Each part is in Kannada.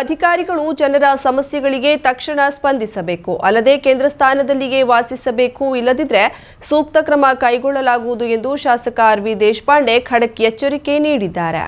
ಅಧಿಕಾರಿಗಳು ಜನರ ಸಮಸ್ಯೆಗಳಿಗೆ ತಕ್ಷಣ ಸ್ಪಂದಿಸಬೇಕು ಅಲ್ಲದೆ ಕೇಂದ್ರ ಸ್ಥಾನದಲ್ಲಿಯೇ ವಾಸಿಸಬೇಕು ಇಲ್ಲದಿದ್ರೆ ಸೂಕ್ತ ಕ್ರಮ ಕೈಗೊಳ್ಳಲಾಗುವುದು ಎಂದು ಶಾಸಕ ಆರ್ ವಿ ದೇಶಪಾಂಡೆ ಖಡಕ್ ಎಚ್ಚರಿಕೆ ನೀಡಿದ್ದಾರೆ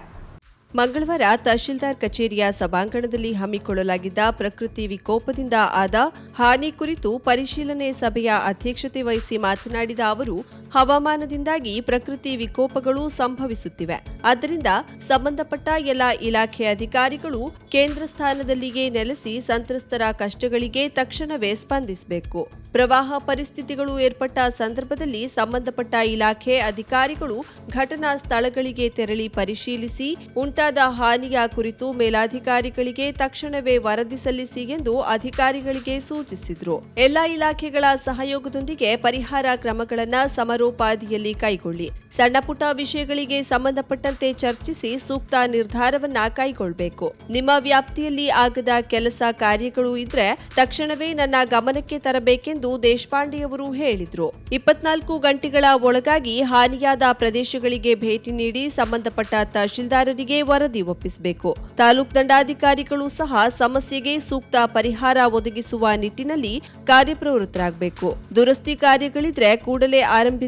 ಮಂಗಳವಾರ ತಹಶೀಲ್ದಾರ್ ಕಚೇರಿಯ ಸಭಾಂಗಣದಲ್ಲಿ ಹಮ್ಮಿಕೊಳ್ಳಲಾಗಿದ್ದ ಪ್ರಕೃತಿ ವಿಕೋಪದಿಂದ ಆದ ಹಾನಿ ಕುರಿತು ಪರಿಶೀಲನೆ ಸಭೆಯ ಅಧ್ಯಕ್ಷತೆ ವಹಿಸಿ ಮಾತನಾಡಿದ ಅವರು ಹವಾಮಾನದಿಂದಾಗಿ ಪ್ರಕೃತಿ ವಿಕೋಪಗಳು ಸಂಭವಿಸುತ್ತಿವೆ ಆದ್ದರಿಂದ ಸಂಬಂಧಪಟ್ಟ ಎಲ್ಲ ಇಲಾಖೆ ಅಧಿಕಾರಿಗಳು ಕೇಂದ್ರ ಸ್ಥಾನದಲ್ಲಿಯೇ ನೆಲೆಸಿ ಸಂತ್ರಸ್ತರ ಕಷ್ಟಗಳಿಗೆ ತಕ್ಷಣವೇ ಸ್ಪಂದಿಸಬೇಕು ಪ್ರವಾಹ ಪರಿಸ್ಥಿತಿಗಳು ಏರ್ಪಟ್ಟ ಸಂದರ್ಭದಲ್ಲಿ ಸಂಬಂಧಪಟ್ಟ ಇಲಾಖೆ ಅಧಿಕಾರಿಗಳು ಘಟನಾ ಸ್ಥಳಗಳಿಗೆ ತೆರಳಿ ಪರಿಶೀಲಿಸಿ ಉಂಟಾದ ಹಾನಿಯ ಕುರಿತು ಮೇಲಾಧಿಕಾರಿಗಳಿಗೆ ತಕ್ಷಣವೇ ವರದಿ ಸಲ್ಲಿಸಿ ಎಂದು ಅಧಿಕಾರಿಗಳಿಗೆ ಸೂಚಿಸಿದರು ಎಲ್ಲಾ ಇಲಾಖೆಗಳ ಸಹಯೋಗದೊಂದಿಗೆ ಪರಿಹಾರ ಕ್ರಮಗಳನ್ನು ಸಮರೋ ಉಪಾದಿಯಲ್ಲಿ ಕೈಗೊಳ್ಳಿ ಸಣ್ಣಪುಟ್ಟ ವಿಷಯಗಳಿಗೆ ಸಂಬಂಧಪಟ್ಟಂತೆ ಚರ್ಚಿಸಿ ಸೂಕ್ತ ನಿರ್ಧಾರವನ್ನ ಕೈಗೊಳ್ಳಬೇಕು ನಿಮ್ಮ ವ್ಯಾಪ್ತಿಯಲ್ಲಿ ಆಗದ ಕೆಲಸ ಕಾರ್ಯಗಳು ಇದ್ರೆ ತಕ್ಷಣವೇ ನನ್ನ ಗಮನಕ್ಕೆ ತರಬೇಕೆಂದು ದೇಶಪಾಂಡೆಯವರು ಹೇಳಿದ್ರು ಇಪ್ಪತ್ನಾಲ್ಕು ಗಂಟೆಗಳ ಒಳಗಾಗಿ ಹಾನಿಯಾದ ಪ್ರದೇಶಗಳಿಗೆ ಭೇಟಿ ನೀಡಿ ಸಂಬಂಧಪಟ್ಟ ತಹಶೀಲ್ದಾರರಿಗೆ ವರದಿ ಒಪ್ಪಿಸಬೇಕು ತಾಲೂಕ್ ದಂಡಾಧಿಕಾರಿಗಳು ಸಹ ಸಮಸ್ಯೆಗೆ ಸೂಕ್ತ ಪರಿಹಾರ ಒದಗಿಸುವ ನಿಟ್ಟಿನಲ್ಲಿ ಕಾರ್ಯಪ್ರವೃತ್ತರಾಗಬೇಕು ದುರಸ್ತಿ ಕಾರ್ಯಗಳಿದ್ರೆ ಕೂಡಲೇ ಆರಂಭಿಸಿ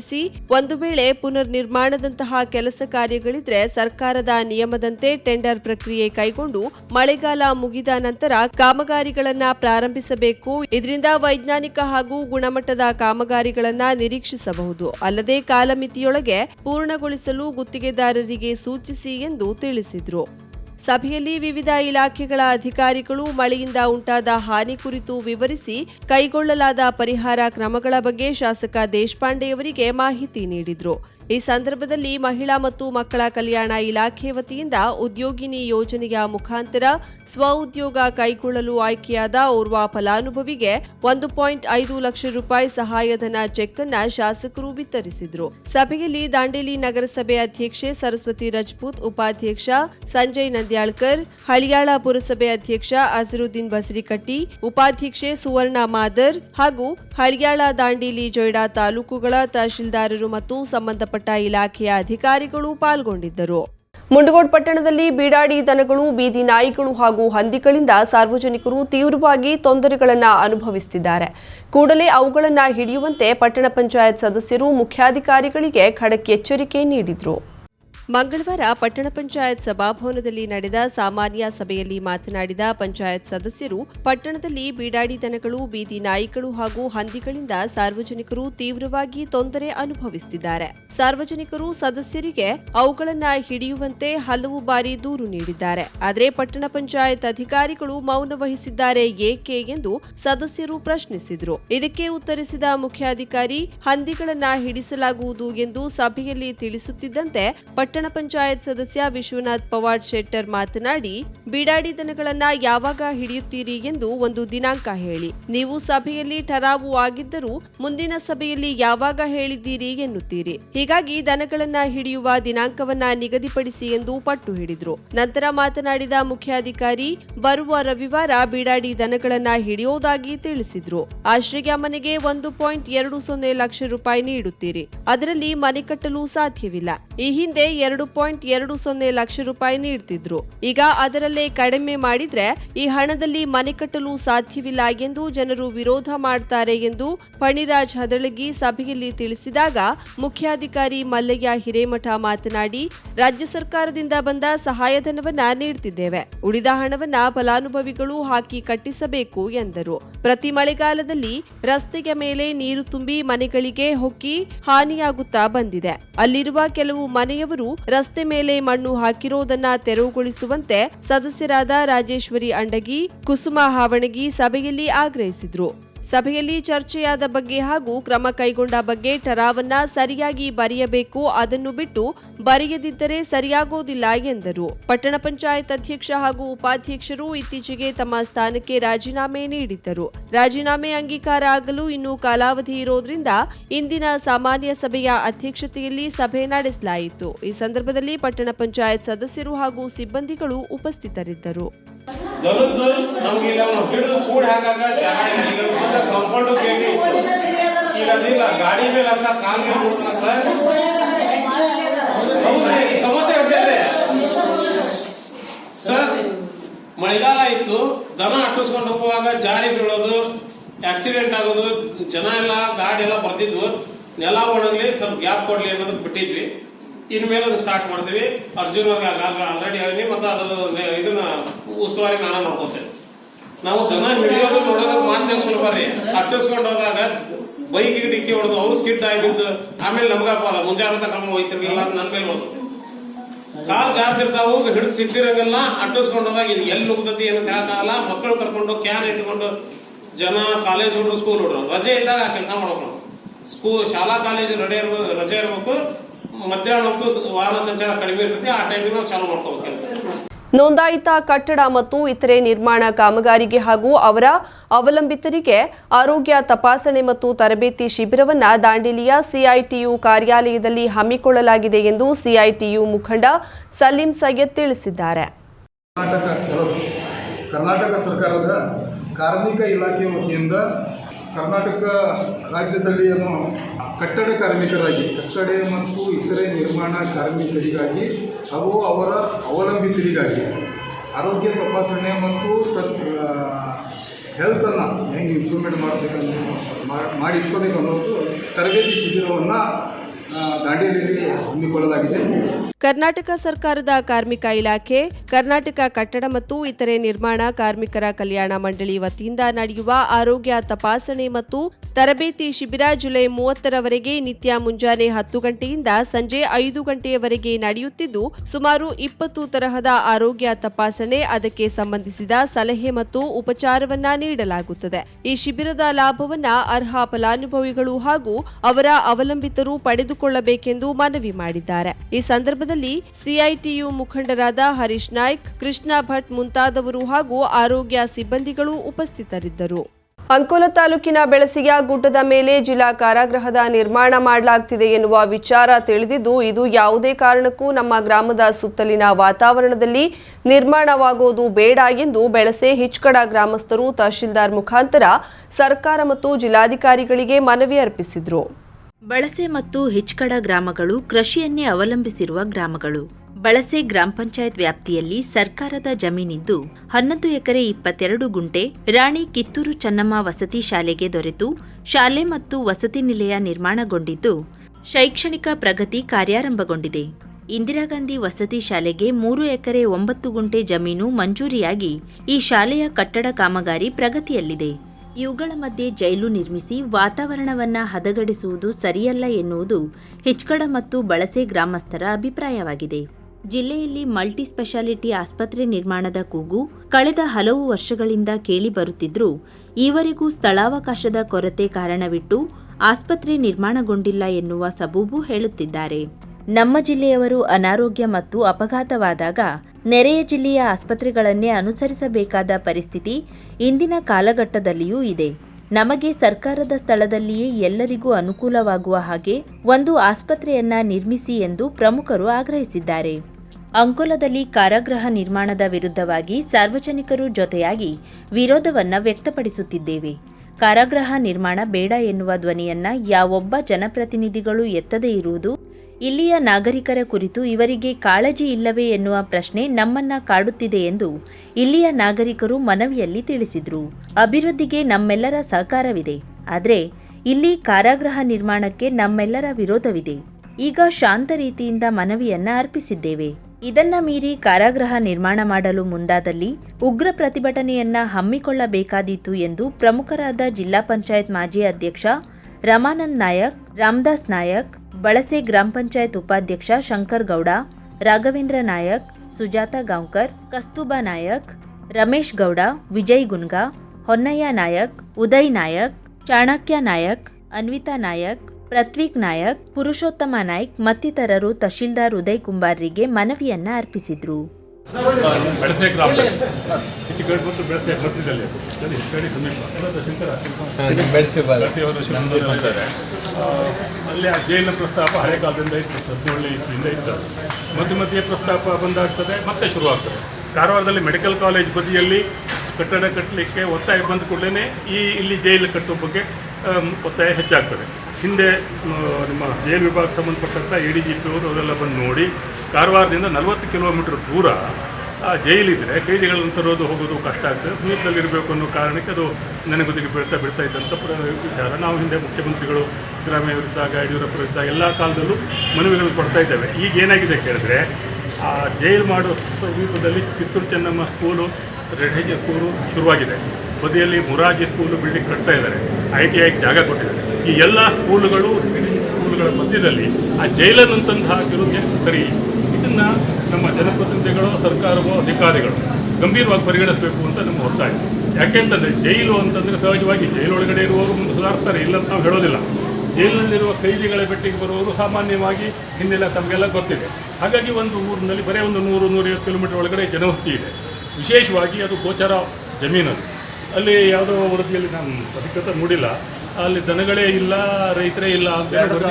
ಒಂದು ವೇಳೆ ಪುನರ್ ನಿರ್ಮಾಣದಂತಹ ಕೆಲಸ ಕಾರ್ಯಗಳಿದ್ರೆ ಸರ್ಕಾರದ ನಿಯಮದಂತೆ ಟೆಂಡರ್ ಪ್ರಕ್ರಿಯೆ ಕೈಗೊಂಡು ಮಳೆಗಾಲ ಮುಗಿದ ನಂತರ ಕಾಮಗಾರಿಗಳನ್ನ ಪ್ರಾರಂಭಿಸಬೇಕು ಇದರಿಂದ ವೈಜ್ಞಾನಿಕ ಹಾಗೂ ಗುಣಮಟ್ಟದ ಕಾಮಗಾರಿಗಳನ್ನ ನಿರೀಕ್ಷಿಸಬಹುದು ಅಲ್ಲದೆ ಕಾಲಮಿತಿಯೊಳಗೆ ಪೂರ್ಣಗೊಳಿಸಲು ಗುತ್ತಿಗೆದಾರರಿಗೆ ಸೂಚಿಸಿ ಎಂದು ತಿಳಿಸಿದರು ಸಭೆಯಲ್ಲಿ ವಿವಿಧ ಇಲಾಖೆಗಳ ಅಧಿಕಾರಿಗಳು ಮಳೆಯಿಂದ ಉಂಟಾದ ಹಾನಿ ಕುರಿತು ವಿವರಿಸಿ ಕೈಗೊಳ್ಳಲಾದ ಪರಿಹಾರ ಕ್ರಮಗಳ ಬಗ್ಗೆ ಶಾಸಕ ದೇಶಪಾಂಡೆಯವರಿಗೆ ಮಾಹಿತಿ ನೀಡಿದರು ಈ ಸಂದರ್ಭದಲ್ಲಿ ಮಹಿಳಾ ಮತ್ತು ಮಕ್ಕಳ ಕಲ್ಯಾಣ ಇಲಾಖೆ ವತಿಯಿಂದ ಉದ್ಯೋಗಿನಿ ಯೋಜನೆಯ ಮುಖಾಂತರ ಸ್ವಉದ್ಯೋಗ ಕೈಗೊಳ್ಳಲು ಆಯ್ಕೆಯಾದ ಓರ್ವ ಫಲಾನುಭವಿಗೆ ಒಂದು ಪಾಯಿಂಟ್ ಐದು ಲಕ್ಷ ರೂಪಾಯಿ ಸಹಾಯಧನ ಚೆಕ್ ಅನ್ನ ಶಾಸಕರು ವಿತರಿಸಿದರು ಸಭೆಯಲ್ಲಿ ದಾಂಡೇಲಿ ನಗರಸಭೆ ಅಧ್ಯಕ್ಷೆ ಸರಸ್ವತಿ ರಜಪೂತ್ ಉಪಾಧ್ಯಕ್ಷ ಸಂಜಯ್ ನಂದ್ಯಾಳ್ಕರ್ ಹಳಿಯಾಳ ಪುರಸಭೆ ಅಧ್ಯಕ್ಷ ಅಜರುದ್ದೀನ್ ಬಸರಿಕಟ್ಟಿ ಉಪಾಧ್ಯಕ್ಷೆ ಸುವರ್ಣ ಮಾದರ್ ಹಾಗೂ ಹಳಿಯಾಳ ದಾಂಡೇಲಿ ಜೊಯ್ಡಾ ತಾಲೂಕುಗಳ ತಹಶೀಲ್ದಾರರು ಮತ್ತು ಸಂಬಂಧಪಟ್ಟ ಸಂಬಂಧಪಟ್ಟ ಇಲಾಖೆಯ ಅಧಿಕಾರಿಗಳು ಪಾಲ್ಗೊಂಡಿದ್ದರು ಮುಂಡಗೋಡ್ ಪಟ್ಟಣದಲ್ಲಿ ಬೀಡಾಡಿ ದನಗಳು ಬೀದಿ ನಾಯಿಗಳು ಹಾಗೂ ಹಂದಿಗಳಿಂದ ಸಾರ್ವಜನಿಕರು ತೀವ್ರವಾಗಿ ತೊಂದರೆಗಳನ್ನು ಅನುಭವಿಸುತ್ತಿದ್ದಾರೆ ಕೂಡಲೇ ಅವುಗಳನ್ನು ಹಿಡಿಯುವಂತೆ ಪಟ್ಟಣ ಪಂಚಾಯತ್ ಸದಸ್ಯರು ಮುಖ್ಯಾಧಿಕಾರಿಗಳಿಗೆ ಖಡಕ್ ಎಚ್ಚರಿಕೆ ನೀಡಿದರು ಮಂಗಳವಾರ ಪಟ್ಟಣ ಪಂಚಾಯತ್ ಸಭಾಭವನದಲ್ಲಿ ನಡೆದ ಸಾಮಾನ್ಯ ಸಭೆಯಲ್ಲಿ ಮಾತನಾಡಿದ ಪಂಚಾಯತ್ ಸದಸ್ಯರು ಪಟ್ಟಣದಲ್ಲಿ ಬೀಡಾಡಿ ದನಗಳು ಬೀದಿ ನಾಯಿಗಳು ಹಾಗೂ ಹಂದಿಗಳಿಂದ ಸಾರ್ವಜನಿಕರು ತೀವ್ರವಾಗಿ ತೊಂದರೆ ಅನುಭವಿಸುತ್ತಿದ್ದಾರೆ ಸಾರ್ವಜನಿಕರು ಸದಸ್ಯರಿಗೆ ಅವುಗಳನ್ನು ಹಿಡಿಯುವಂತೆ ಹಲವು ಬಾರಿ ದೂರು ನೀಡಿದ್ದಾರೆ ಆದರೆ ಪಟ್ಟಣ ಪಂಚಾಯತ್ ಅಧಿಕಾರಿಗಳು ಮೌನ ವಹಿಸಿದ್ದಾರೆ ಏಕೆ ಎಂದು ಸದಸ್ಯರು ಪ್ರಶ್ನಿಸಿದರು ಇದಕ್ಕೆ ಉತ್ತರಿಸಿದ ಮುಖ್ಯಾಧಿಕಾರಿ ಹಂದಿಗಳನ್ನ ಹಿಡಿಸಲಾಗುವುದು ಎಂದು ಸಭೆಯಲ್ಲಿ ತಿಳಿಸುತ್ತಿದ್ದಂತೆ ಪಟ್ಟಣ ಪಟ್ಟಣ ಪಂಚಾಯತ್ ಸದಸ್ಯ ವಿಶ್ವನಾಥ್ ಪವಾಡ್ ಶೆಟ್ಟರ್ ಮಾತನಾಡಿ ಬಿಡಾಡಿ ದನಗಳನ್ನ ಯಾವಾಗ ಹಿಡಿಯುತ್ತೀರಿ ಎಂದು ಒಂದು ದಿನಾಂಕ ಹೇಳಿ ನೀವು ಸಭೆಯಲ್ಲಿ ಠರಾವು ಆಗಿದ್ದರೂ ಮುಂದಿನ ಸಭೆಯಲ್ಲಿ ಯಾವಾಗ ಹೇಳಿದ್ದೀರಿ ಎನ್ನುತ್ತೀರಿ ಹೀಗಾಗಿ ದನಗಳನ್ನ ಹಿಡಿಯುವ ದಿನಾಂಕವನ್ನ ನಿಗದಿಪಡಿಸಿ ಎಂದು ಪಟ್ಟು ಹಿಡಿದ್ರು ನಂತರ ಮಾತನಾಡಿದ ಮುಖ್ಯಾಧಿಕಾರಿ ಬರುವ ರವಿವಾರ ಬಿಡಾಡಿ ದನಗಳನ್ನ ಹಿಡಿಯೋದಾಗಿ ತಿಳಿಸಿದ್ರು ಆಶ್ರಯ ಮನೆಗೆ ಒಂದು ಪಾಯಿಂಟ್ ಎರಡು ಸೊನ್ನೆ ಲಕ್ಷ ರೂಪಾಯಿ ನೀಡುತ್ತೀರಿ ಅದರಲ್ಲಿ ಮನೆ ಕಟ್ಟಲು ಸಾಧ್ಯವಿಲ್ಲ ಈ ಹಿಂದೆ ಎರಡು ಪಾಯಿಂಟ್ ಎರಡು ಸೊನ್ನೆ ಲಕ್ಷ ರೂಪಾಯಿ ನೀಡ್ತಿದ್ರು ಈಗ ಅದರಲ್ಲೇ ಕಡಿಮೆ ಮಾಡಿದ್ರೆ ಈ ಹಣದಲ್ಲಿ ಮನೆ ಕಟ್ಟಲು ಸಾಧ್ಯವಿಲ್ಲ ಎಂದು ಜನರು ವಿರೋಧ ಮಾಡ್ತಾರೆ ಎಂದು ಫಣಿರಾಜ್ ಹದಳಗಿ ಸಭೆಯಲ್ಲಿ ತಿಳಿಸಿದಾಗ ಮುಖ್ಯಾಧಿಕಾರಿ ಮಲ್ಲಯ್ಯ ಹಿರೇಮಠ ಮಾತನಾಡಿ ರಾಜ್ಯ ಸರ್ಕಾರದಿಂದ ಬಂದ ಸಹಾಯಧನವನ್ನ ನೀಡುತ್ತಿದ್ದೇವೆ ಉಳಿದ ಹಣವನ್ನ ಫಲಾನುಭವಿಗಳು ಹಾಕಿ ಕಟ್ಟಿಸಬೇಕು ಎಂದರು ಪ್ರತಿ ಮಳೆಗಾಲದಲ್ಲಿ ರಸ್ತೆಯ ಮೇಲೆ ನೀರು ತುಂಬಿ ಮನೆಗಳಿಗೆ ಹೊಕ್ಕಿ ಹಾನಿಯಾಗುತ್ತಾ ಬಂದಿದೆ ಅಲ್ಲಿರುವ ಕೆಲವು ಮನೆಯವರು ರಸ್ತೆ ಮೇಲೆ ಮಣ್ಣು ಹಾಕಿರೋದನ್ನ ತೆರವುಗೊಳಿಸುವಂತೆ ಸದಸ್ಯರಾದ ರಾಜೇಶ್ವರಿ ಅಂಡಗಿ ಕುಸುಮ ಹಾವಣಗಿ ಸಭೆಯಲ್ಲಿ ಆಗ್ರಹಿಸಿದ್ರು ಸಭೆಯಲ್ಲಿ ಚರ್ಚೆಯಾದ ಬಗ್ಗೆ ಹಾಗೂ ಕ್ರಮ ಕೈಗೊಂಡ ಬಗ್ಗೆ ಠರಾವನ್ನ ಸರಿಯಾಗಿ ಬರೆಯಬೇಕು ಅದನ್ನು ಬಿಟ್ಟು ಬರೆಯದಿದ್ದರೆ ಸರಿಯಾಗೋದಿಲ್ಲ ಎಂದರು ಪಟ್ಟಣ ಪಂಚಾಯತ್ ಅಧ್ಯಕ್ಷ ಹಾಗೂ ಉಪಾಧ್ಯಕ್ಷರು ಇತ್ತೀಚೆಗೆ ತಮ್ಮ ಸ್ಥಾನಕ್ಕೆ ರಾಜೀನಾಮೆ ನೀಡಿದ್ದರು ರಾಜೀನಾಮೆ ಅಂಗೀಕಾರ ಆಗಲು ಇನ್ನೂ ಕಾಲಾವಧಿ ಇರೋದ್ರಿಂದ ಇಂದಿನ ಸಾಮಾನ್ಯ ಸಭೆಯ ಅಧ್ಯಕ್ಷತೆಯಲ್ಲಿ ಸಭೆ ನಡೆಸಲಾಯಿತು ಈ ಸಂದರ್ಭದಲ್ಲಿ ಪಟ್ಟಣ ಪಂಚಾಯತ್ ಸದಸ್ಯರು ಹಾಗೂ ಸಿಬ್ಬಂದಿಗಳು ಉಪಸ್ಥಿತರಿದ್ದರು ದನದ್ದು ನಮ್ಗೆ ಇಲ್ಲ ನಾವು ಹಿಡಿದು ಕೂಡ ಹಾಕಾಗ ಕಂಪೌಂಡ್ ಬೇಕು ಈಗ ಅದಿಲ್ಲ ಗಾಡಿ ಮೇಲೆ ಅಂತ ಕಾಲ್ ಮೇಲೆ ಕೊಡ್ತಾನಂತ ಸಮಸ್ಯೆ ಆಗ್ತದೆ ಸರ್ ಮಳೆಗಾಲ ಇತ್ತು ದನ ಅಟ್ಟಿಸ್ಕೊಂಡು ಹೋಗುವಾಗ ಜಾರಿ ಬೀಳೋದು ಆಕ್ಸಿಡೆಂಟ್ ಆಗೋದು ಜನ ಎಲ್ಲ ಗಾಡಿ ಎಲ್ಲ ಬರ್ತಿದ್ವು ನೆಲ ಒಣಗ್ಲಿ ಸ್ವಲ್ಪ ಗ್ಯಾಪ್ ಕೊಡ್ಲಿ ಅನ್ನೋದಕ್ಕೆ ಬಿಟ್ಟಿದ್ವಿ ಇನ್ಮೇಲೆ ಅದನ್ನ ಸ್ಟಾರ್ಟ್ ಮಾಡ್ತೀವಿ ಅರ್ಜುನ್ ಅವ್ರಿಗೆ ಆಲ್ರೆಡಿ ಹೇಳಿ ಮತ್ತೆ ಅದರ ಇದನ್ನ ಉಸ್ತುವಾರಿ ನಾನು ನೋಡ್ಕೋತೇನೆ ನಾವು ದನ ಹಿಡಿಯೋದು ನೋಡೋದಕ್ಕೆ ಮಾತಾಗ ಸ್ವಲ್ಪ ರೀ ಅಟ್ಟಿಸ್ಕೊಂಡು ಹೋದಾಗ ಬೈಕ್ ಡಿಕ್ಕಿ ಹೊಡೆದು ಅವ್ರು ಸ್ಕಿಡ್ ಆಗಿದ್ದು ಆಮೇಲೆ ನಮ್ಗೆ ಅಲ್ಲ ಮುಂಜಾಗ್ರತಾ ಕ್ರಮ ವಹಿಸಿರ್ಲಿಲ್ಲ ನನ್ನ ಮೇಲೆ ನೋಡ್ತೇವೆ ಕಾಲ್ ಜಾಸ್ತಿ ಇರ್ತಾವು ಹಿಡಿದು ಸಿಕ್ಕಿರಂಗಿಲ್ಲ ಅಟ್ಟಿಸ್ಕೊಂಡು ಹೋದಾಗ ಇದು ಎಲ್ಲಿ ನುಗ್ತತಿ ಏನು ಹೇಳಕ್ಕಾಗಲ್ಲ ಮಕ್ಕಳು ಕರ್ಕೊಂಡು ಕ್ಯಾನ್ ಇಟ್ಕೊಂಡು ಜನ ಕಾಲೇಜ್ ಹುಡುಗರು ಸ್ಕೂಲ್ ಹುಡುಗರು ರಜೆ ಇದ್ದಾಗ ಕೆಲಸ ಮಾಡ್ಕೊಂಡು ಸ್ಕೂಲ್ ಶಾಲಾ ಕಾಲೇಜ್ ರಜೆ ರಜೆ ಇರ್ಬೇಕು ಆ ನೋಂದಾಯಿತ ಕಟ್ಟಡ ಮತ್ತು ಇತರೆ ನಿರ್ಮಾಣ ಕಾಮಗಾರಿಗೆ ಹಾಗೂ ಅವರ ಅವಲಂಬಿತರಿಗೆ ಆರೋಗ್ಯ ತಪಾಸಣೆ ಮತ್ತು ತರಬೇತಿ ಶಿಬಿರವನ್ನು ದಾಂಡೇಲಿಯ ಸಿಐಟಿಯು ಕಾರ್ಯಾಲಯದಲ್ಲಿ ಹಮ್ಮಿಕೊಳ್ಳಲಾಗಿದೆ ಎಂದು ಸಿಐಟಿಯು ಮುಖಂಡ ಸಲೀಂ ಸೈಯದ್ ತಿಳಿಸಿದ್ದಾರೆ ಕರ್ನಾಟಕ ಸರ್ಕಾರದ ಕಾರ್ಮಿಕ ಇಲಾಖೆ ವತಿಯಿಂದ ಕರ್ನಾಟಕ ರಾಜ್ಯದಲ್ಲಿ ಏನು ಕಟ್ಟಡ ಕಾರ್ಮಿಕರಾಗಿ ಕಟ್ಟಡ ಮತ್ತು ಇತರೆ ನಿರ್ಮಾಣ ಕಾರ್ಮಿಕರಿಗಾಗಿ ಹಾಗೂ ಅವರ ಅವಲಂಬಿತರಿಗಾಗಿ ಆರೋಗ್ಯ ತಪಾಸಣೆ ಮತ್ತು ತತ್ ಹೆಲ್ತನ್ನು ಹೆಂಗೆ ಇಂಪ್ರೂವ್ಮೆಂಟ್ ಮಾಡಬೇಕಂತ ಇಟ್ಕೋಬೇಕು ಅನ್ನೋದು ತರಬೇತಿ ಶಿಬಿರವನ್ನು ಕರ್ನಾಟಕ ಸರ್ಕಾರದ ಕಾರ್ಮಿಕ ಇಲಾಖೆ ಕರ್ನಾಟಕ ಕಟ್ಟಡ ಮತ್ತು ಇತರೆ ನಿರ್ಮಾಣ ಕಾರ್ಮಿಕರ ಕಲ್ಯಾಣ ಮಂಡಳಿ ವತಿಯಿಂದ ನಡೆಯುವ ಆರೋಗ್ಯ ತಪಾಸಣೆ ಮತ್ತು ತರಬೇತಿ ಶಿಬಿರ ಜುಲೈ ಮೂವತ್ತರವರೆಗೆ ನಿತ್ಯ ಮುಂಜಾನೆ ಹತ್ತು ಗಂಟೆಯಿಂದ ಸಂಜೆ ಐದು ಗಂಟೆಯವರೆಗೆ ನಡೆಯುತ್ತಿದ್ದು ಸುಮಾರು ಇಪ್ಪತ್ತು ತರಹದ ಆರೋಗ್ಯ ತಪಾಸಣೆ ಅದಕ್ಕೆ ಸಂಬಂಧಿಸಿದ ಸಲಹೆ ಮತ್ತು ಉಪಚಾರವನ್ನ ನೀಡಲಾಗುತ್ತದೆ ಈ ಶಿಬಿರದ ಲಾಭವನ್ನ ಅರ್ಹ ಫಲಾನುಭವಿಗಳು ಹಾಗೂ ಅವರ ಅವಲಂಬಿತರು ಪಡೆದುಕೊಂಡು ಕೈಗೊಳ್ಳಬೇಕೆಂದು ಮನವಿ ಮಾಡಿದ್ದಾರೆ ಈ ಸಂದರ್ಭದಲ್ಲಿ ಸಿಐಟಿಯು ಮುಖಂಡರಾದ ಹರೀಶ್ ನಾಯ್ಕ್ ಕೃಷ್ಣ ಭಟ್ ಮುಂತಾದವರು ಹಾಗೂ ಆರೋಗ್ಯ ಸಿಬ್ಬಂದಿಗಳು ಉಪಸ್ಥಿತರಿದ್ದರು ಅಂಕೋಲ ತಾಲೂಕಿನ ಬೆಳಸಿಯ ಗುಡ್ಡದ ಮೇಲೆ ಜಿಲ್ಲಾ ಕಾರಾಗೃಹದ ನಿರ್ಮಾಣ ಮಾಡಲಾಗ್ತಿದೆ ಎನ್ನುವ ವಿಚಾರ ತಿಳಿದಿದ್ದು ಇದು ಯಾವುದೇ ಕಾರಣಕ್ಕೂ ನಮ್ಮ ಗ್ರಾಮದ ಸುತ್ತಲಿನ ವಾತಾವರಣದಲ್ಲಿ ನಿರ್ಮಾಣವಾಗೋದು ಬೇಡ ಎಂದು ಬೆಳಸೆ ಹಿಚ್ಕಡ ಗ್ರಾಮಸ್ಥರು ತಹಶೀಲ್ದಾರ್ ಮುಖಾಂತರ ಸರ್ಕಾರ ಮತ್ತು ಜಿಲ್ಲಾಧಿಕಾರಿಗಳಿಗೆ ಮನವಿ ಅರ್ಪಿಸಿದರು ಬಳಸೆ ಮತ್ತು ಹಿಚ್ಕಡ ಗ್ರಾಮಗಳು ಕೃಷಿಯನ್ನೇ ಅವಲಂಬಿಸಿರುವ ಗ್ರಾಮಗಳು ಬಳಸೆ ಗ್ರಾಮ ಪಂಚಾಯತ್ ವ್ಯಾಪ್ತಿಯಲ್ಲಿ ಸರ್ಕಾರದ ಜಮೀನಿದ್ದು ಹನ್ನೊಂದು ಎಕರೆ ಇಪ್ಪತ್ತೆರಡು ಗುಂಟೆ ರಾಣಿ ಕಿತ್ತೂರು ಚನ್ನಮ್ಮ ವಸತಿ ಶಾಲೆಗೆ ದೊರೆತು ಶಾಲೆ ಮತ್ತು ವಸತಿ ನಿಲಯ ನಿರ್ಮಾಣಗೊಂಡಿದ್ದು ಶೈಕ್ಷಣಿಕ ಪ್ರಗತಿ ಕಾರ್ಯಾರಂಭಗೊಂಡಿದೆ ಇಂದಿರಾಗಾಂಧಿ ವಸತಿ ಶಾಲೆಗೆ ಮೂರು ಎಕರೆ ಒಂಬತ್ತು ಗುಂಟೆ ಜಮೀನು ಮಂಜೂರಿಯಾಗಿ ಈ ಶಾಲೆಯ ಕಟ್ಟಡ ಕಾಮಗಾರಿ ಪ್ರಗತಿಯಲ್ಲಿದೆ ಇವುಗಳ ಮಧ್ಯೆ ಜೈಲು ನಿರ್ಮಿಸಿ ವಾತಾವರಣವನ್ನು ಹದಗಡಿಸುವುದು ಸರಿಯಲ್ಲ ಎನ್ನುವುದು ಹೆಚ್ಕಡ ಮತ್ತು ಬಳಸೆ ಗ್ರಾಮಸ್ಥರ ಅಭಿಪ್ರಾಯವಾಗಿದೆ ಜಿಲ್ಲೆಯಲ್ಲಿ ಮಲ್ಟಿ ಸ್ಪೆಷಾಲಿಟಿ ಆಸ್ಪತ್ರೆ ನಿರ್ಮಾಣದ ಕೂಗು ಕಳೆದ ಹಲವು ವರ್ಷಗಳಿಂದ ಕೇಳಿ ಬರುತ್ತಿದ್ರೂ ಈವರೆಗೂ ಸ್ಥಳಾವಕಾಶದ ಕೊರತೆ ಕಾರಣವಿಟ್ಟು ಆಸ್ಪತ್ರೆ ನಿರ್ಮಾಣಗೊಂಡಿಲ್ಲ ಎನ್ನುವ ಸಬೂಬು ಹೇಳುತ್ತಿದ್ದಾರೆ ನಮ್ಮ ಜಿಲ್ಲೆಯವರು ಅನಾರೋಗ್ಯ ಮತ್ತು ಅಪಘಾತವಾದಾಗ ನೆರೆಯ ಜಿಲ್ಲೆಯ ಆಸ್ಪತ್ರೆಗಳನ್ನೇ ಅನುಸರಿಸಬೇಕಾದ ಪರಿಸ್ಥಿತಿ ಇಂದಿನ ಕಾಲಘಟ್ಟದಲ್ಲಿಯೂ ಇದೆ ನಮಗೆ ಸರ್ಕಾರದ ಸ್ಥಳದಲ್ಲಿಯೇ ಎಲ್ಲರಿಗೂ ಅನುಕೂಲವಾಗುವ ಹಾಗೆ ಒಂದು ಆಸ್ಪತ್ರೆಯನ್ನ ನಿರ್ಮಿಸಿ ಎಂದು ಪ್ರಮುಖರು ಆಗ್ರಹಿಸಿದ್ದಾರೆ ಅಂಕೋಲದಲ್ಲಿ ಕಾರಾಗೃಹ ನಿರ್ಮಾಣದ ವಿರುದ್ಧವಾಗಿ ಸಾರ್ವಜನಿಕರು ಜೊತೆಯಾಗಿ ವಿರೋಧವನ್ನ ವ್ಯಕ್ತಪಡಿಸುತ್ತಿದ್ದೇವೆ ಕಾರಾಗೃಹ ನಿರ್ಮಾಣ ಬೇಡ ಎನ್ನುವ ಧ್ವನಿಯನ್ನ ಯಾವೊಬ್ಬ ಜನಪ್ರತಿನಿಧಿಗಳು ಎತ್ತದೇ ಇರುವುದು ಇಲ್ಲಿಯ ನಾಗರಿಕರ ಕುರಿತು ಇವರಿಗೆ ಕಾಳಜಿ ಇಲ್ಲವೇ ಎನ್ನುವ ಪ್ರಶ್ನೆ ನಮ್ಮನ್ನ ಕಾಡುತ್ತಿದೆ ಎಂದು ಇಲ್ಲಿಯ ನಾಗರಿಕರು ಮನವಿಯಲ್ಲಿ ತಿಳಿಸಿದರು ಅಭಿವೃದ್ಧಿಗೆ ನಮ್ಮೆಲ್ಲರ ಸಹಕಾರವಿದೆ ಆದರೆ ಇಲ್ಲಿ ಕಾರಾಗೃಹ ನಿರ್ಮಾಣಕ್ಕೆ ನಮ್ಮೆಲ್ಲರ ವಿರೋಧವಿದೆ ಈಗ ಶಾಂತ ರೀತಿಯಿಂದ ಮನವಿಯನ್ನ ಅರ್ಪಿಸಿದ್ದೇವೆ ಇದನ್ನ ಮೀರಿ ಕಾರಾಗೃಹ ನಿರ್ಮಾಣ ಮಾಡಲು ಮುಂದಾದಲ್ಲಿ ಉಗ್ರ ಪ್ರತಿಭಟನೆಯನ್ನ ಹಮ್ಮಿಕೊಳ್ಳಬೇಕಾದೀತು ಎಂದು ಪ್ರಮುಖರಾದ ಜಿಲ್ಲಾ ಪಂಚಾಯತ್ ಮಾಜಿ ಅಧ್ಯಕ್ಷ ರಮಾನಂದ್ ನಾಯಕ್ ರಾಮದಾಸ್ ನಾಯಕ್ ಬಳಸೆ ಗ್ರಾಮ ಪಂಚಾಯತ್ ಉಪಾಧ್ಯಕ್ಷ ಶಂಕರ್ ಗೌಡ ರಾಘವೇಂದ್ರ ನಾಯಕ್ ಸುಜಾತ ಗಾಂವ್ಕರ್ ಕಸ್ತೂಬಾ ನಾಯಕ್ ರಮೇಶ್ ಗೌಡ ವಿಜಯ್ ಗುನ್ಗಾ ಹೊನ್ನಯ್ಯ ನಾಯಕ್ ಉದಯ್ ನಾಯಕ್ ಚಾಣಕ್ಯ ನಾಯಕ್ ಅನ್ವಿತಾ ನಾಯಕ್ ಪ್ರತ್ವಿಕ್ ನಾಯಕ್ ಪುರುಷೋತ್ತಮ ನಾಯ್ಕ್ ಮತ್ತಿತರರು ತಹಶೀಲ್ದಾರ್ ಉದಯ್ ಕುಂಬಾರ್ರಿಗೆ ಮನವಿಯನ್ನ ಅರ್ಪಿಸಿದ್ರು ಬೆಳಸೆ ಹೆಚ್ಚು ಅಲ್ಲಿ ಆ ಜೈಲಿನ ಪ್ರಸ್ತಾಪ ಹಳೆ ಕಾಲದಿಂದ ಇತ್ತು ಹದಿನೇಳನೇ ಇಸ್ವಿಯಿಂದ ಇತ್ತು ಮಧ್ಯ ಮಧ್ಯೆ ಪ್ರಸ್ತಾಪ ಬಂದಾಗ್ತದೆ ಮತ್ತೆ ಶುರುವಾಗ್ತದೆ ಕಾರವಾರದಲ್ಲಿ ಮೆಡಿಕಲ್ ಕಾಲೇಜ್ ಬದಿಯಲ್ಲಿ ಕಟ್ಟಡ ಕಟ್ಟಲಿಕ್ಕೆ ಒತ್ತಾಯ ಬಂದ ಕೂಡಲೇ ಈ ಇಲ್ಲಿ ಜೈಲು ಕಟ್ಟುವ ಬಗ್ಗೆ ಒತ್ತಾಯ ಹೆಚ್ಚಾಗ್ತದೆ ಹಿಂದೆ ನಿಮ್ಮ ಜೈಲು ವಿಭಾಗಕ್ಕೆ ಸಂಬಂಧಪಟ್ಟಂಥ ಎ ಡಿ ಜಿ ಅವರು ಅವರೆಲ್ಲ ಬಂದು ನೋಡಿ ಕಾರವಾರದಿಂದ ನಲವತ್ತು ಕಿಲೋಮೀಟ್ರ್ ದೂರ ಆ ಜೈಲಿದ್ರೆ ಕೈದಿಗಳನ್ನು ತರೋದು ಹೋಗೋದು ಕಷ್ಟ ಆಗ್ತದೆ ಸಮೀಪದಲ್ಲಿರಬೇಕು ಅನ್ನೋ ಕಾರಣಕ್ಕೆ ಅದು ನನಗೊದಿಗೆ ಬೀಳ್ತಾ ಬಿಡ್ತಾ ಇದ್ದಂಥ ವಿಚಾರ ನಾವು ಹಿಂದೆ ಮುಖ್ಯಮಂತ್ರಿಗಳು ಸಿದ್ದರಾಮಯ್ಯ ವಿರುದ್ಧ ಯಡಿಯೂರಪ್ಪ ವಿರುದ್ಧ ಎಲ್ಲ ಕಾಲದಲ್ಲೂ ಮನವಿಗಳನ್ನು ಕೊಡ್ತಾ ಇದ್ದೇವೆ ಈಗ ಏನಾಗಿದೆ ಕೇಳಿದ್ರೆ ಆ ಜೈಲು ಮಾಡೋ ಸಮೀಪದಲ್ಲಿ ಕಿತ್ತೂರು ಚೆನ್ನಮ್ಮ ಸ್ಕೂಲು ಹೆಜ್ ಸ್ಕೂಲು ಶುರುವಾಗಿದೆ ಬದಿಯಲ್ಲಿ ಮುರಾಜಿ ಸ್ಕೂಲು ಬಿಲ್ಡಿಂಗ್ ಕಟ್ತಾ ಇದ್ದಾರೆ ಐ ಟಿ ಐಗೆ ಜಾಗ ಕೊಟ್ಟಿದ್ದಾರೆ ಈ ಎಲ್ಲ ಸ್ಕೂಲ್ಗಳು ಸ್ಕೂಲ್ಗಳ ಮಧ್ಯದಲ್ಲಿ ಆ ಜೈಲನ್ನು ತಂದು ಹಾಕಿರೋದು ಸರಿ ಇದನ್ನು ನಮ್ಮ ಜನಪ್ರತಿನಿಧಿಗಳು ಸರ್ಕಾರವೋ ಅಧಿಕಾರಿಗಳು ಗಂಭೀರವಾಗಿ ಪರಿಗಣಿಸಬೇಕು ಅಂತ ನಮ್ಮ ಒತ್ತಾಯ ಯಾಕೆಂತಂದರೆ ಜೈಲು ಅಂತಂದರೆ ಸಹಜವಾಗಿ ಜೈಲೊಳಗಡೆ ಇರುವವರು ಮುಂದೆ ಸುಧಾರಿಸ್ತಾರೆ ಇಲ್ಲ ಅಂತ ನಾವು ಹೇಳೋದಿಲ್ಲ ಜೈಲಿನಲ್ಲಿರುವ ಕೈದಿಗಳ ಬೆಟ್ಟಿಗೆ ಬರುವವರು ಸಾಮಾನ್ಯವಾಗಿ ಹಿಂದೆಲ್ಲ ತಮಗೆಲ್ಲ ಗೊತ್ತಿದೆ ಹಾಗಾಗಿ ಒಂದು ಊರಿನಲ್ಲಿ ಬರೀ ಒಂದು ನೂರು ನೂರೈವತ್ತು ಕಿಲೋಮೀಟರ್ ಒಳಗಡೆ ಜನವಸತಿ ಇದೆ ವಿಶೇಷವಾಗಿ ಅದು ಗೋಚರ ಜಮೀನದು ಅಲ್ಲಿ ಯಾವುದೋ ವರದಿಯಲ್ಲಿ ನಾನು ಅಧಿಕೃತ ನೋಡಿಲ್ಲ ಅಲ್ಲಿ ದನಗಳೇ ಇಲ್ಲ ರೈತರೇ ಇಲ್ಲ ಅಂತ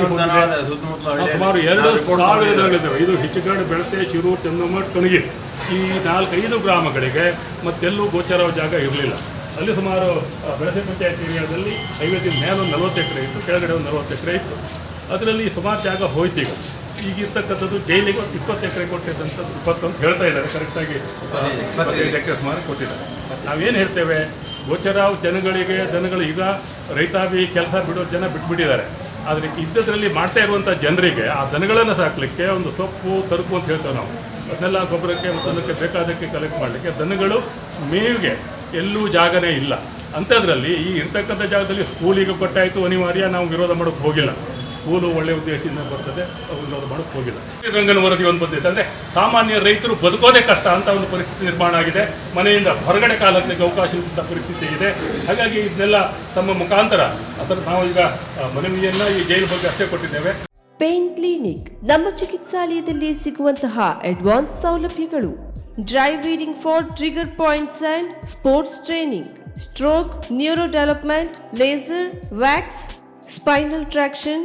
ಸುಮಾರು ಎರಡು ಸಾವಿರ ಇದು ಹಿಚ್ಗಡ್ ಬೆಳತೆ ಶಿರೂರು ಚಂದಮಠ ಕಣಗಿ ಈ ನಾಲ್ಕೈದು ಗ್ರಾಮಗಳಿಗೆ ಮತ್ತೆಲ್ಲೂ ಗೋಚರ ಜಾಗ ಇರಲಿಲ್ಲ ಅಲ್ಲಿ ಸುಮಾರು ಬೆಳಸೆ ಪಂಚಾಯತ್ ಏರಿಯಾದಲ್ಲಿ ಐವತ್ತಿನ ಮೇಲೆ ಒಂದು ನಲವತ್ತು ಎಕರೆ ಇತ್ತು ಕೆಳಗಡೆ ಒಂದು ನಲವತ್ತು ಎಕರೆ ಇತ್ತು ಅದರಲ್ಲಿ ಸುಮಾರು ಜಾಗ ಹೋಯ್ತೀಗ ಈಗಿರ್ತಕ್ಕಂಥದ್ದು ಜೈಲಿಗೆ ಒಂದು ಇಪ್ಪತ್ತು ಎಕರೆ ಕೊಟ್ಟಿದ್ದಂಥದ್ದು ಇಪ್ಪತ್ತೊಂದು ಹೇಳ್ತಾ ಇದ್ದಾರೆ ಕರೆಕ್ಟಾಗಿ ಇಪ್ಪತ್ತೈದು ಎಕರೆ ಸುಮಾರು ಕೊಟ್ಟಿದ್ದಾರೆ ನಾವೇನು ಹೇಳ್ತೇವೆ ಗೋಚರಾವ್ ಜನಗಳಿಗೆ ಜನಗಳು ಈಗ ರೈತಾಪಿ ಕೆಲಸ ಬಿಡೋ ಜನ ಬಿಟ್ಬಿಟ್ಟಿದ್ದಾರೆ ಆದರೆ ಇದ್ದದ್ರಲ್ಲಿ ಮಾಡ್ತಾ ಇರುವಂಥ ಜನರಿಗೆ ಆ ದನಗಳನ್ನು ಸಾಕಲಿಕ್ಕೆ ಒಂದು ಸೊಪ್ಪು ತರುಕು ಅಂತ ಹೇಳ್ತೇವೆ ನಾವು ಅದನ್ನೆಲ್ಲ ಗೊಬ್ಬರಕ್ಕೆ ಮತ್ತೊಂದಕ್ಕೆ ಬೇಕಾದಕ್ಕೆ ಕಲೆಕ್ಟ್ ಮಾಡಲಿಕ್ಕೆ ದನಗಳು ಮೇವಿಗೆ ಎಲ್ಲೂ ಜಾಗನೇ ಇಲ್ಲ ಅಂಥದ್ರಲ್ಲಿ ಈ ಇರ್ತಕ್ಕಂಥ ಜಾಗದಲ್ಲಿ ಸ್ಕೂಲಿಗೆ ಕೊಟ್ಟಾಯಿತು ಅನಿವಾರ್ಯ ನಾವು ವಿರೋಧ ಮಾಡೋಕ್ಕೆ ಹೋಗಿಲ್ಲ ಸ್ಕೂಲು ಒಳ್ಳೆ ಉದ್ದೇಶದಿಂದ ಬರ್ತದೆ ಅವ್ರು ಮಾಡೋಕ್ಕೆ ಹೋಗಿಲ್ಲ ರಂಗನ ವರದಿ ಒಂದು ಪದ್ಧತಿ ಅಂದರೆ ಸಾಮಾನ್ಯ ರೈತರು ಬದುಕೋದೇ ಕಷ್ಟ ಅಂತ ಒಂದು ಪರಿಸ್ಥಿತಿ ನಿರ್ಮಾಣ ಆಗಿದೆ ಮನೆಯಿಂದ ಹೊರಗಡೆ ಕಾಲಕ್ಕೆ ಅವಕಾಶ ಇದ್ದಂಥ ಪರಿಸ್ಥಿತಿ ಇದೆ ಹಾಗಾಗಿ ಇದನ್ನೆಲ್ಲ ತಮ್ಮ ಮುಖಾಂತರ ಅಸಲು ನಾವೀಗ ಮನವಿಯನ್ನು ಈ ಜೈಲು ಬಗ್ಗೆ ಅಷ್ಟೇ ಕೊಟ್ಟಿದ್ದೇವೆ ಪೇನ್ ಕ್ಲಿನಿಕ್ ನಮ್ಮ ಚಿಕಿತ್ಸಾಲಯದಲ್ಲಿ ಸಿಗುವಂತಹ ಅಡ್ವಾನ್ಸ್ ಸೌಲಭ್ಯಗಳು dry needling for trigger points and sports training stroke neuro development laser wax spinal traction